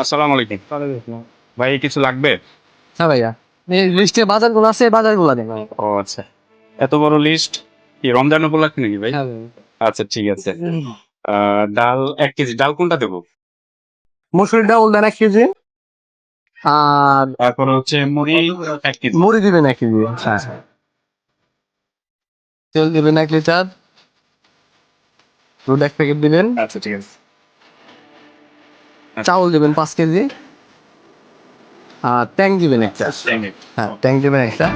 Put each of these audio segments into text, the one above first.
আসসালামু আলাইকুম ভাই কিছু লাগবে? হ্যাঁ ভাইয়া। এই লিস্টে বাজারগুলো আছে বাজারগুলো দেন ও আচ্ছা। এত বড় লিস্ট? কি রমজান উপলক্ষে নাকি ভাই? হ্যাঁ আচ্ছা ঠিক আছে। ডাল এক কেজি ডাল কোনটা দেবো? মুসুরি ডাউল দেন এক কেজি। আর তারপর হচ্ছে মুড়ি এক কেজি। মুড়ি দিবেন এক কেজি হ্যাঁ তেল দিবেন এক লিটার। দুধ এক প্যাকেট দিবেন। আচ্ছা ঠিক আছে। চাউল দিবেন পাঁচ কেজি। আর ট্যাং দিবেন একটা। হ্যাঁ ট্যাং দিবেন একটা।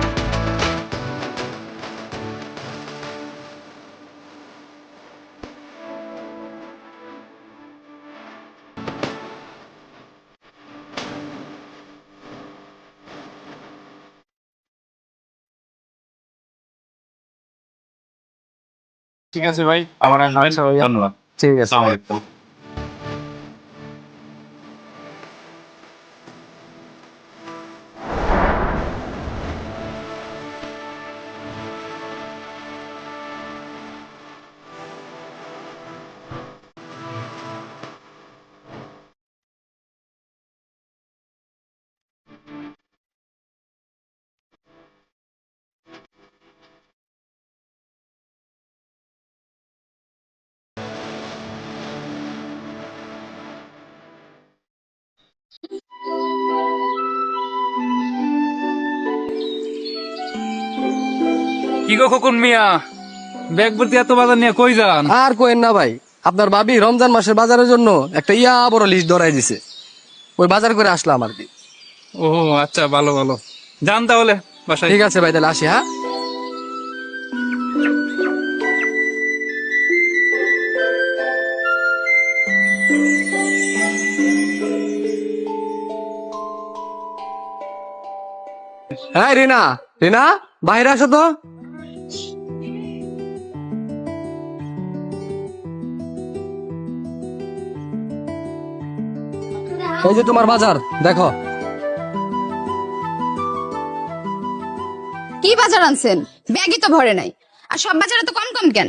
ঠিক আছে ভাই আমার ধন্যবাদ। ঠিক আছে। কি গো খোকন মিয়া? ব্যাগ ভর্তি এত বাজার নিয়ে কই যান? আর কোয়েন না ভাই আপনার ভাবি রমজান মাসের বাজারের জন্য একটা ইয়া বড় লিস্ট ধরাই দিছে। ওই বাজার করে আসলাম আর কি। ও আচ্ছা ভালো ভালো। যান তাহলে বাসায়। ঠিক আছে ভাই তাহলে আসি হ্যাঁ? হ্যাঁ রিনা রিনা বাইরে আসো তো। এই যে তোমার বাজার দেখো। কি বাজার আনছেন? ব্যাগই তো ভরে নাই। আর সব বাজারে তো কম কম কেন?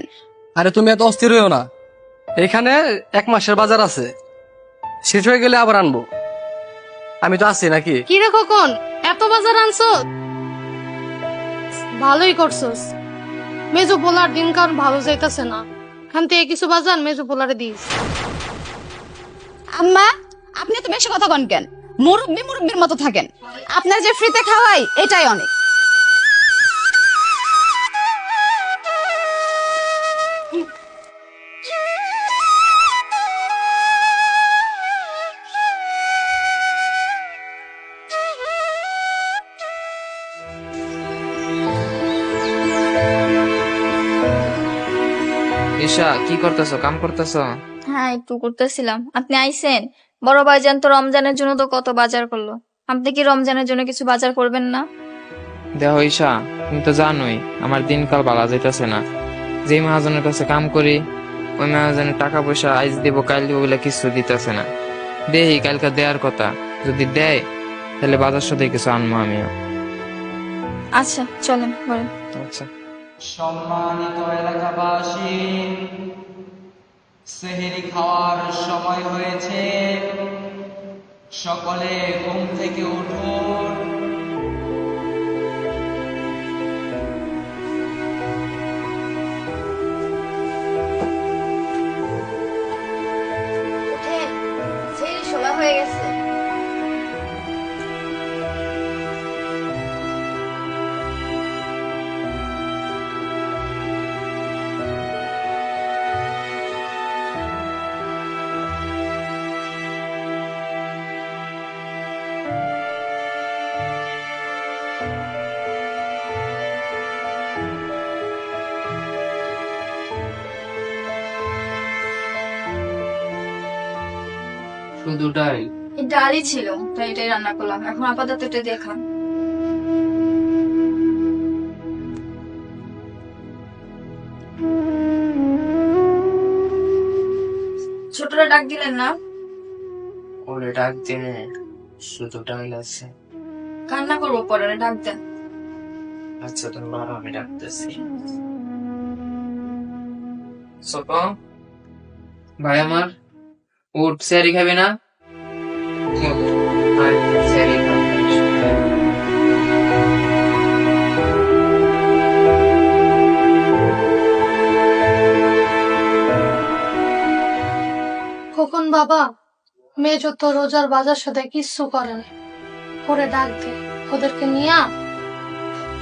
আরে তুমি এত অস্থির হইও না। এখানে এক মাসের বাজার আছে। শেষ হয়ে গেলে আবার আনব। আমি তো আছি নাকি? কি রে খোকন? এত বাজার আনছো ভালোই করছস। মেজো পোলার দিনকাল ভালো যাইতেছে না। খান থেকে কিছু বাজার মেজো পোলারে দিস। আম্মা, আপনি তো বেশি কথা কন কেন? মুরব্বি মুরব্বির মতো থাকেন। আপনার যে ফ্রিতে খাওয়াই, এটাই অনেক। ঈশা কি করতেছো? কাম করতেছো? হ্যাঁ একটু করতেছিলাম। আপনি আইছেন বড় ভাইজান তো রমজানের জন্য তো কত বাজার করল। আপনি কি রমজানের জন্য কিছু বাজার করবেন না? দেখো ঈশা তুমি তো জানোই আমার দিনকাল ভালো যাইতেছে না। যে মহাজনের কাছে কাম করি ওই মহাজনের টাকা পয়সা আইজ দিব কাল দিব বলে কিছু দিতেছে না। দেহি কালকে দেওয়ার কথা। যদি দেয় তাহলে বাজার সাথে কিছু আনব আমিও। আচ্ছা চলেন বলেন। আচ্ছা। সম্মানিত এলাকাবাসী সেহেরি খাওয়ার সময় হয়েছে। সকলে ঘুম থেকে উঠুন। শুধু ডাল ডালই ছিল তাই এটাই রান্না করলাম। এখন আপাতত এটা দেখান। ছোটরা ডাক দিলেন না? ওরে ডাক দিনে শুধু ডাল আছে। কান্না করব পরে ডাক দেন। আচ্ছা তুমি বারো আমি ডাকতেছি। সোপ ভাই আমার? উঠ স্যারি খাবি না? আর খোকন বাবা মেয়ে যত রোজার বাজার সাথে কিচ্ছু করে না। করে ডাক দে ওদেরকে নিয়ে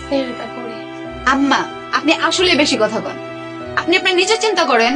ফেরিটা করি। আম্মা আপনি আসলে বেশি কথা বলেন আপনি আপনার নিজের চিন্তা করেন।